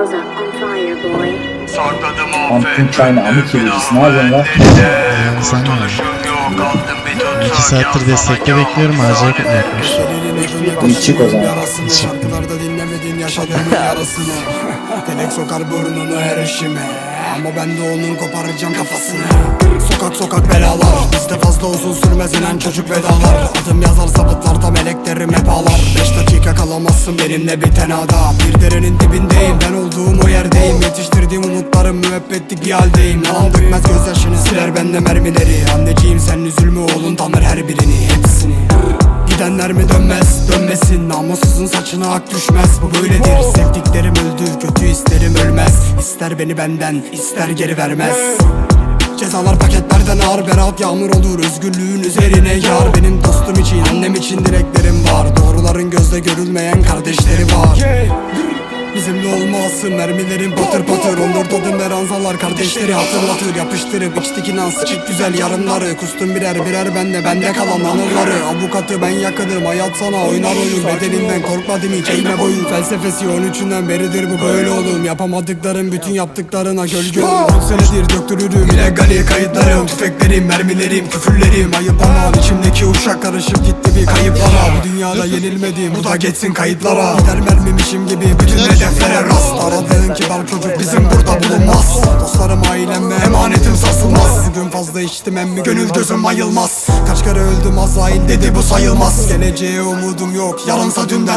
Close up on fire, boy. Sakladım Pumpkin affet China, amik. Ne yapıyorsun lan? Sen İki saattir destekle bekliyorum acayip yapmış. İyi çık o zaman. Şarkılarda dinlemediğin yaşadığımın yarasını Telek sokar burnunu her işime Ama ben de onun koparacağım kafasını Sokak sokak belalar Bizde fazla uzun sürmez inen çocuk vedalar Adım yazar sabıtlarda meleklerim hep kalamazsın benimle bir tenada Bir derenin dibindeyim ben olduğum o yerdeyim. Yetiştirdiğim umutlarım müebbetlik bir haldeyim. Yalan dökmez gözyaşını siler bende mermileri. Anneciğim sen üzülme oğlun tanır her birini hepsini. Gidenler mi dönmez dönmesin? Namussuzun saçına ak düşmez. Bu böyledir sevdiklerim öldü Kötü isterim ölmez. İster beni benden ister geri vermez Cezalar paketlerden ağır berat yağmur olur Özgürlüğün üzerine yar. Benim dostum için annem için dileklerim var. Doğruların gözle görülmeyen kardeşleri var Bizimle olmasın mermilerin patır patır. Ondurdadım meranzalar kardeşleri hatırlatır. Yapıştırıp içtik inan sıçık güzel yarınları. Kustum birer birer bende bende kalan anıları. Avukatı ben yakınım hayat sana oynar oyun. Bedelinden korkmadım hiç eğme boyun. Felsefesi 13'ünden beridir bu böyle oğlum. Yapamadıklarım bütün yaptıklarına gölge olur 10 senedir döktürürüm illegali kayıtlarım. Tüfeklerim mermilerim küfürlerim. Ayıp aman içimdeki uşak karışıp gitti bir kayıplara. Bu dünyada yenilmedim bu da geçsin kayıtlara. Gider mermimişim gibi bütün hedeflere rast. Aradığın kibar çocuk bizim burada bulunmaz. Dostlarım ailem emanetim sarsılmaz. Bugün fazla içtim emmi gönül gözüm ayılmaz. Kaç kere öldüm Azrail dedi bu sayılmaz. Geleceğe umudum yok yarınsa dünden